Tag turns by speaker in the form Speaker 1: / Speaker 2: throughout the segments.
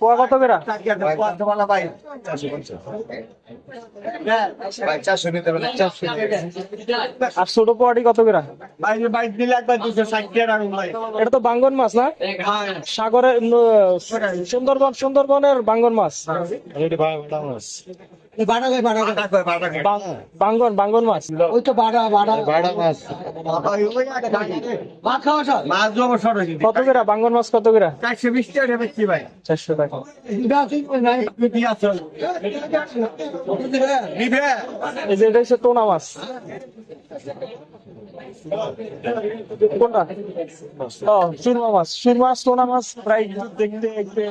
Speaker 1: পোয়া কত
Speaker 2: চারশো
Speaker 1: আর ছোট পোয়াটি কত করে? এটা তো বাঙ্গন মাছ না? সাগরের সুন্দরবন, সুন্দরবনের বাঙ্গন মাছ। বাঙ্গন বাঙ্গন মাছ।
Speaker 2: ওই তো বাড়া বাড়া। বাড়া মাছ। মাছ খাওয়া সব মাছ
Speaker 1: কত করে? বাঙ্গন মাছ কত করে?
Speaker 2: চারশো বিশ টাকা ভাই?
Speaker 1: চারশো টাকা। এই যে এটা হচ্ছে টোনা মাছ। কোনটা? ও সুরমা মাছ। সুরমা মাছ টোনা মাছ। প্রায় দেখতে দেখতে।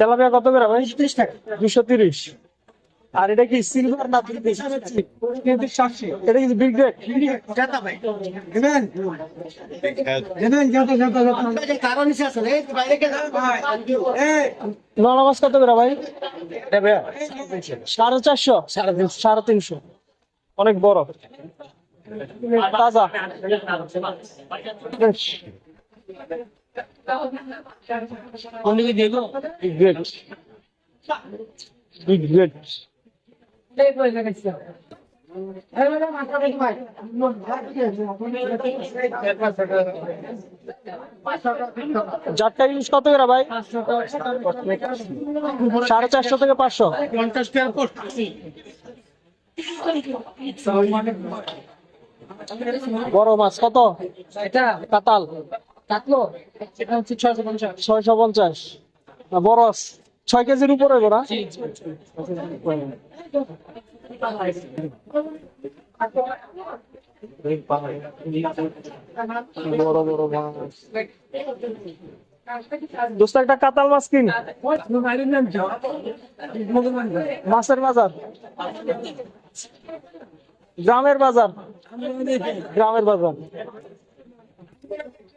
Speaker 1: তেলাপিয়া কত করে ভাই দুশো তিরিশ আর এটা কি সিলভার না এটা কি বিগ কত করে ভাই? সাড়ে চারশো। সাড়ে তিনশো। অনেক বড়। তাজা। Big great. Big great. চারটা ইলিশ কত করে ভাই? সাড়ে চারশো থেকে পাঁচশো।
Speaker 2: পঞ্চাশ টাকা
Speaker 1: বড় মাছ কত? কাতাল ছয়শো পঞ্চাশ। বড় আছে। ছয় কেজির উপরে গোড়া বড় বড় মাছ দোস্ত একটা কাতাল মাছ কিন। মাছের বাজার। গ্রামের বাজার। গ্রামের বাজার।